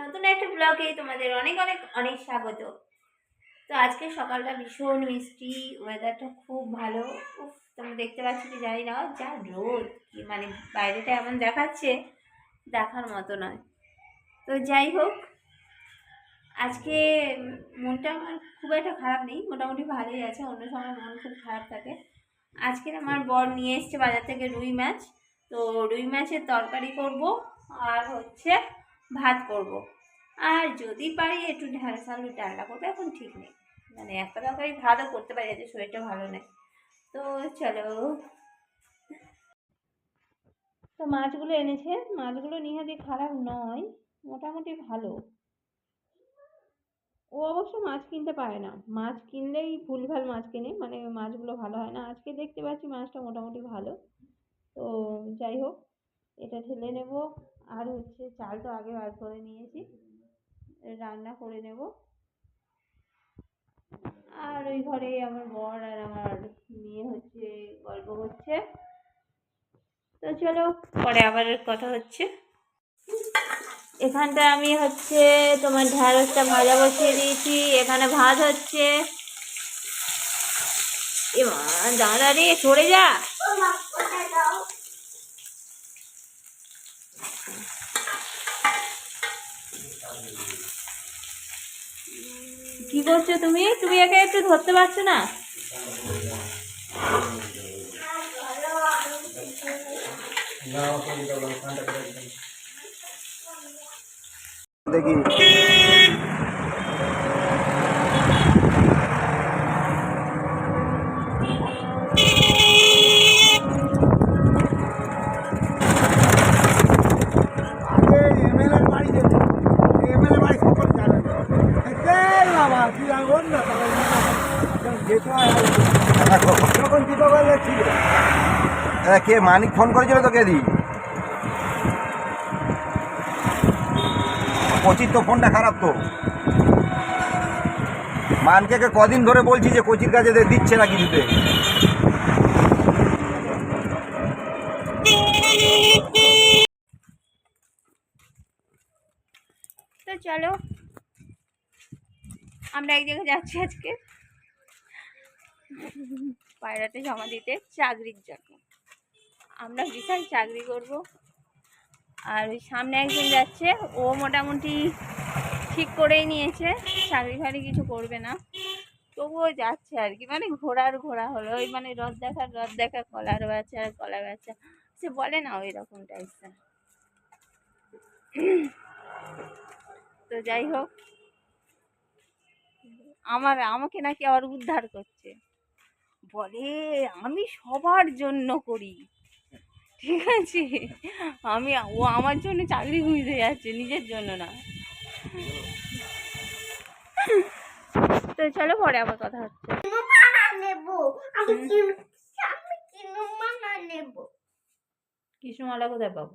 নতুন একটা ব্লগে তোমাদের অনেক অনেক অনেক স্বাগত। তো আজকে সকালটা ভীষণ মিষ্টি ওয়েদারটা খুব ভালো। উফ, তোমরা দেখতে পাচ্ছ কি জানি না, যা রোদ মানে বাইরেটা এমন দেখাচ্ছে, দেখার মতো নয়। তো যাই হোক, আজকে মনটা আমার খুব একটা খারাপ নেই, মোটামুটি ভালোই আছে, অন্য সময় মন খুব খারাপ থাকে। আজকে আমার বর নিয়ে এসছে বাজার থেকে রুই মাছ। তো রুই মাছের তরকারি করব, আর হচ্ছে ভাত করব। আর যদি পারি একটু ঢ্যাঁড়স আলু ডালনা করব, এখন ঠিক নেই। মানে একটা তরকারি ভাতও করতে পারি, যাতে শরীরটা ভালো নেই তো চলো। তো মাছগুলো এনেছে। মাছগুলো নিহাতি খারাপ নয়, মোটামুটি ভালো। ও অবশ্য মাছ কিনতে পারে না। মাছ কিনলেই ভুলভাল মাছ কেনে মানে মাছগুলো ভালো হয় না। আজকে দেখতে পাচ্ছি মাছটা মোটামুটি ভালো। তো যাই হোক, এটা ঢেলে নেব। আর হচ্ছে চাল তো আগে বার করে নিয়েছি। রান্না করে নেব। আর ওই ঘরে আমার বর আর আমার মেয়ে হচ্ছে, গল্প করছে। তো চলো, পরে আবার কথা হচ্ছে। এখানটা আমি হচ্ছে তোমার ঢ্যাঁড়সটা ভাজা বসিয়ে দিয়েছি। এখানে ভাত হচ্ছে। এমা দাঁড়া রে, সরে যা। কি করছ তুমি? তুমি একে একটু ধরতে পারছ না? দেখি আগে এমএলএ বাড়ি যেতে এমএলএ বাড়ি সকল জানে না এই বাবা তুই আগুন না তখন যেতে হয় যখন দিতে পারলে ঠিক কে মানিক ফোন করেছিল তো দি কোচির তো ফোনটা খারাপ তো। মানকে কদিন ধরে বলছি যে কোচির কাছে দিচ্ছে না কিছুতে। চলো। আমরা এক জায়গায় যাচ্ছি আজকে। পায়রাতে জমা দিতে চাকরির জন্য। আমরা বিশাল চাকরি করব। আর ওই সামনে একজন যাচ্ছে, ও মোটামুটি ঠিক করেই নিয়েছে, চাকরি ফাকরি কিছু করবে না। তবুও যাচ্ছে আর কি মানে ঘোরার ঘোরা হলো। ওই মানে রথ দেখার রথ দেখা, কলার বেচা আর কলা বেচা সে বলে না ওই রকম টাইপসের তো যাই হোক আমার, আমাকে নাকি আবার উদ্ধার করছে। বলে, আমি সবার জন্য করি। ঠিক আছে? আমি, ও আমার জন্য চাকরি খুঁজতে যাচ্ছে, নিজের জন্য না। তো চলো পরে আবার কথা হচ্ছে। কৃষ্ণমালা কোথায় পাবো?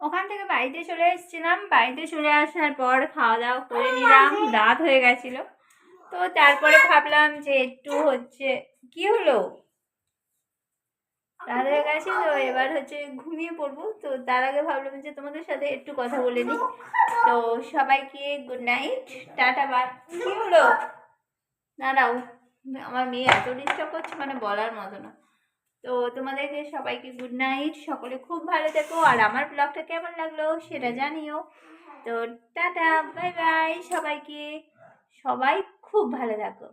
ওখান থেকে বাড়িতে চলে এসেছিলাম। বাড়িতে চলে আসার পর খাওয়া দাওয়া করে নিলাম রাত হয়ে গেছিল। তো তারপরে ভাবলাম যে একটু হচ্ছে কি হলো? রাত হয়ে গেছে তো এবার হচ্ছে ঘুমিয়ে পড়ব। তো তার আগে ভাবলাম যে তোমাদের সাথে একটু কথা বলে নিই। তো সবাইকে গুড নাইট টাটা বাই কি হলো? দাঁড়াও আমার মেয়ে এত ডিস্টার্ব করছে মানে বলার মতো না। তো তোমাদেরকে সবাইকে গুড নাইট সকলে খুব ভালো থেকো। আর আমার ব্লগটা কেমন লাগল সেটা জানিও। তো টাটা বাই বাই সবাইকে, সবাই খুব ভালো থাকো।